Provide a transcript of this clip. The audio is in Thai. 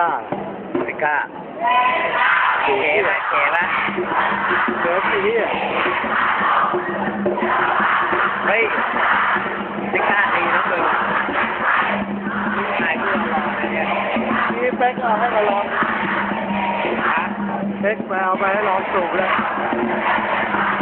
ล้าไม่กล้าเก๋ไหมเก๋ไหมเดี๋ยวทีนี้เฮ้ยไม่กล้าดีนะมึงลูกชายกูรอเลยเนี่ยนี่เป๊กเอาให้มาลองฮะเป๊กมาเอาไปให้ลองสูบแล้วเ